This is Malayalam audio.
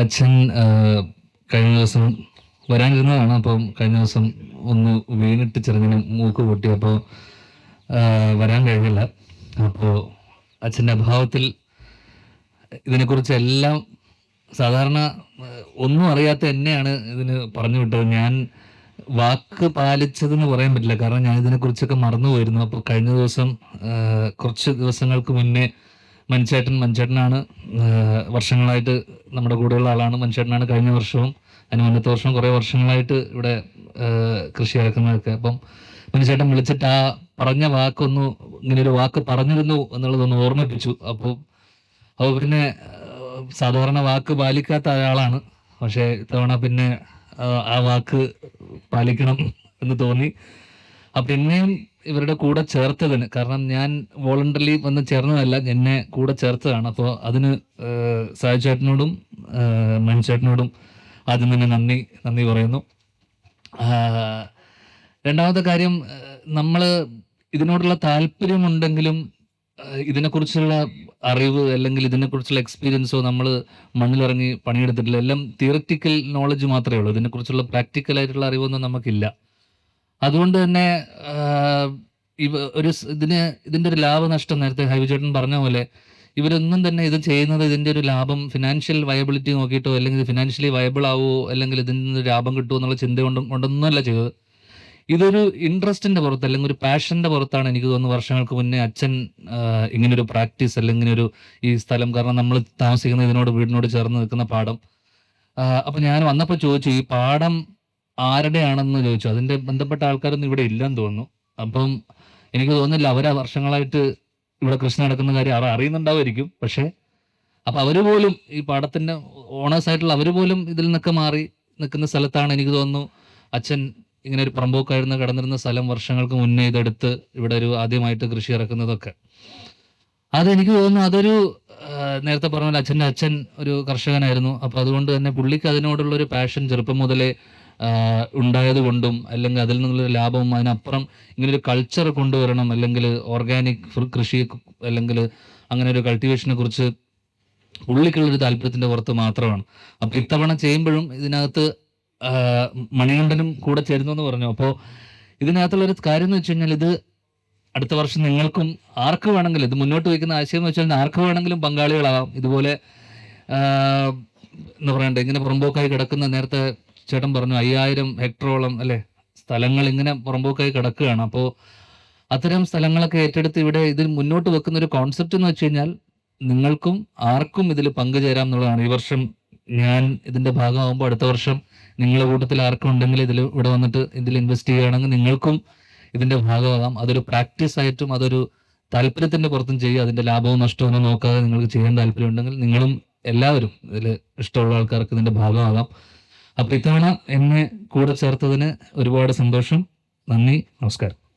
അച്ഛൻ കഴിഞ്ഞ ദിവസം വരാനിരുന്നതാണ്. അപ്പം കഴിഞ്ഞ ദിവസം ഒന്ന് വീണിട്ട് ചെറുങ്ങനെ മൂക്ക് പൊട്ടി. അപ്പോൾ വരാൻ കഴിഞ്ഞില്ല. അപ്പോൾ അച്ഛന്റെ അഭാവത്തിൽ ഇതിനെക്കുറിച്ച് എല്ലാം സാധാരണ ഒന്നും അറിയാത്ത എന്നെയാണ് ഇതിന് പറഞ്ഞു വിട്ടത്. ഞാൻ വാക്ക് പാലിച്ചതെന്ന് പറയാൻ പറ്റില്ല. കാരണം ഞാൻ ഇതിനെക്കുറിച്ചൊക്കെ മറന്നു പോയിരുന്നു അപ്പോൾ കഴിഞ്ഞ ദിവസം കുറച്ച് ദിവസങ്ങൾക്ക് മുന്നേ മഞ്ചേട്ടൻ മനുഷ്യേട്ടനാണ് വർഷങ്ങളായിട്ട് നമ്മുടെ കൂടെയുള്ള ആളാണ്. മനുഷ്യേട്ടനാണ് കഴിഞ്ഞ വർഷവും അതിന് മുന്നത്തെ വർഷവും കുറേ വർഷങ്ങളായിട്ട് ഇവിടെ കൃഷി ഇറക്കുന്നതൊക്കെ. അപ്പം മനുഷ്യേട്ടൻ വിളിച്ചിട്ട് ആ പറഞ്ഞ വാക്കൊന്നു ഇങ്ങനെ ഒരു വാക്ക് പറഞ്ഞിരുന്നു എന്നുള്ളതൊന്ന് ഓർമ്മിപ്പിച്ചു. അപ്പോൾ അപ്പോൾ പിന്നെ സാധാരണ വാക്ക് പാലിക്കാത്ത ആളാണ്. പക്ഷേ ഇത്തവണ പിന്നെ ആ, വാക്ക് പാലിക്കണം എന്ന് തോന്നി. അപ്പം എന്നെയും ഇവരുടെ കൂടെ ചേർത്തതിന്. കാരണം ഞാൻ വോളണ്ടറിലി വന്ന് ചേർന്നതല്ല എന്നെ കൂടെ ചേർത്തതാണ്. അപ്പോൾ അതിന് സഹചേട്ടനോടും ചേട്ടനോടും മനുചേട്ടനോടും ആദ്യം തന്നെ നന്ദി നന്ദി പറയുന്നു. രണ്ടാമത്തെ കാര്യം നമ്മൾ ഇതിനോടുള്ള താല്പര്യമുണ്ടെങ്കിലും ഇതിനെക്കുറിച്ചുള്ള അറിവ് അല്ലെങ്കിൽ ഇതിനെക്കുറിച്ചുള്ള എക്സ്പീരിയൻസോ നമ്മൾ മണ്ണിലിറങ്ങി പണിയെടുത്തിട്ടില്ല. എല്ലാം തിയററ്റിക്കൽ നോളജ് മാത്രമേ ഉള്ളൂ. ഇതിനെക്കുറിച്ചുള്ള പ്രാക്ടിക്കൽ ആയിട്ടുള്ള അറിവൊന്നും നമുക്കില്ല. അതുകൊണ്ട് തന്നെ ഇവ ഒരു ഇതിന് ഇതിന്റെ ഒരു ലാഭനഷ്ടം നേരത്തെ ഹൈവിചേട്ടൻ പറഞ്ഞ പോലെ ഇവരൊന്നും തന്നെ ഇത് ചെയ്യുന്നത് ഇതിന്റെ ഒരു ലാഭം ഫിനാൻഷ്യൽ വയബിലിറ്റി നോക്കിയിട്ടോ അല്ലെങ്കിൽ ഫിനാൻഷ്യലി വയബിൾ ആവുമോ അല്ലെങ്കിൽ ഇതിൽ നിന്ന് ലാഭം കിട്ടുമോ എന്നുള്ള ചിന്ത കൊണ്ടും കൊണ്ടൊന്നുമല്ല ചെയ്തത്. ഇതൊരു ഇൻട്രസ്റ്റിന്റെ പുറത്ത് അല്ലെങ്കിൽ ഒരു പാഷന്റെ പുറത്താണ് എനിക്ക് തോന്നുന്നു വർഷങ്ങൾക്ക് മുന്നേ അച്ഛൻ ഇങ്ങനൊരു പ്രാക്ടീസ് അല്ലെങ്കിൽ ഒരു ഈ സ്ഥലം കാരണം നമ്മൾ താമസിക്കുന്ന ഇതിനോട് വീടിനോട് ചേർന്ന് നിൽക്കുന്ന പാടം. അപ്പൊ ഞാൻ വന്നപ്പോൾ ചോദിച്ചു ഈ പാടം ആരുടെയാണെന്ന് ചോദിച്ചു. അതിന്റെ ബന്ധപ്പെട്ട ആൾക്കാരൊന്നും ഇവിടെ ഇല്ലെന്ന് തോന്നുന്നു. അപ്പം എനിക്ക് തോന്നുന്നില്ല അവരാ വർഷങ്ങളായിട്ട് ഇവിടെ കൃഷി നടക്കുന്ന കാര്യം അവർ അറിയുന്നുണ്ടാവുമായിരിക്കും. പക്ഷേ അപ്പൊ അവർ പോലും ഈ പാടത്തിന്റെ ഓണേഴ്സ് ആയിട്ടുള്ള അവർ പോലും ഇതിൽ നിന്നൊക്കെ മാറി നിൽക്കുന്ന സ്ഥലത്താണ് എനിക്ക് തോന്നുന്നു അച്ഛൻ ഇങ്ങനെ ഒരു പ്രമ്പോക്കായിരുന്നു കിടന്നിരുന്ന സ്ഥലം വർഷങ്ങൾക്ക് മുന്നേ ഇതെടുത്ത് ഇവിടെ ഒരു ആദ്യമായിട്ട് കൃഷി ഇറക്കുന്നതൊക്കെ. അതെനിക്ക് തോന്നുന്നു അതൊരു നേരത്തെ പറഞ്ഞ അച്ഛന്റെ അച്ഛൻ ഒരു കർഷകനായിരുന്നു. അപ്പോൾ അതുകൊണ്ട് തന്നെ പുള്ളിക്ക് അതിനോടുള്ള ഒരു പാഷൻ ചെറുപ്പം മുതലേ ആ, ഉണ്ടായത് കൊണ്ടും അല്ലെങ്കിൽ അതിൽ നിന്നുള്ള ലാഭവും അതിനപ്പുറം ഇങ്ങനൊരു കൾച്ചർ കൊണ്ടുവരണം അല്ലെങ്കിൽ ഓർഗാനിക് കൃഷി അല്ലെങ്കിൽ അങ്ങനെ ഒരു കൾട്ടിവേഷനെ കുറിച്ച് പുള്ളിക്കുള്ളൊരു താല്പര്യത്തിന്റെ പുറത്ത് മാത്രമാണ്. അപ്പൊ ഇത്തവണ ചെയ്യുമ്പോഴും ഇതിനകത്ത് മണികണ്ഠനും കൂടെ ചേരുന്നു എന്ന് പറഞ്ഞു. അപ്പോൾ ഇതിനകത്തുള്ള ഒരു കാര്യം എന്ന് വെച്ച് കഴിഞ്ഞാൽ ഇത് അടുത്ത വർഷം നിങ്ങൾക്കും ആർക്ക് വേണമെങ്കിലും ഇത് മുന്നോട്ട് വയ്ക്കുന്ന ആശയം എന്ന് വെച്ചാൽ ആർക്ക് വേണമെങ്കിലും പങ്കാളികളാവാം. ഇതുപോലെ എന്താ പറയണ്ടേ ഇങ്ങനെ പുറമ്പോക്കായി കിടക്കുന്ന നേരത്തെ ചേട്ടൻ പറഞ്ഞു അയ്യായിരം ഹെക്ടറോളം അല്ലെ സ്ഥലങ്ങൾ ഇങ്ങനെ പുറമ്പോക്കായി കിടക്കുകയാണ്. അപ്പോൾ അത്തരം സ്ഥലങ്ങളൊക്കെ ഏറ്റെടുത്ത് ഇവിടെ ഇതിൽ മുന്നോട്ട് വെക്കുന്ന ഒരു കോൺസെപ്റ്റ് എന്ന് വെച്ച് കഴിഞ്ഞാൽ നിങ്ങൾക്കും ആർക്കും ഇതിൽ പങ്കുചേരാം എന്നുള്ളതാണ്. ഈ വർഷം ഞാൻ ഇതിന്റെ ഭാഗമാകുമ്പോൾ അടുത്ത വർഷം നിങ്ങളുടെ കൂട്ടത്തിൽ ആർക്കും ഉണ്ടെങ്കിൽ ഇതിൽ ഇവിടെ വന്നിട്ട് ഇതിൽ ഇൻവെസ്റ്റ് ചെയ്യുകയാണെങ്കിൽ നിങ്ങൾക്കും ഇതിന്റെ ഭാഗമാകാം. അതൊരു പ്രാക്ടീസ് ആയിട്ടും അതൊരു താല്പര്യത്തിന്റെ പുറത്തും ചെയ്യുക. അതിന്റെ ലാഭവും നഷ്ടവും നോക്കാതെ നിങ്ങൾക്ക് ചെയ്യാൻ താല്പര്യം ഉണ്ടെങ്കിൽ നിങ്ങളും എല്ലാവരും ഇതിൽ ഇഷ്ടമുള്ള ആൾക്കാർക്ക് ഇതിന്റെ ഭാഗമാകാം. അപ്പൊ ഇത്തവണ എന്നെ കൂടെ ചേർത്തതിന് ഒരുപാട് സന്തോഷം. നന്ദി നമസ്കാരം.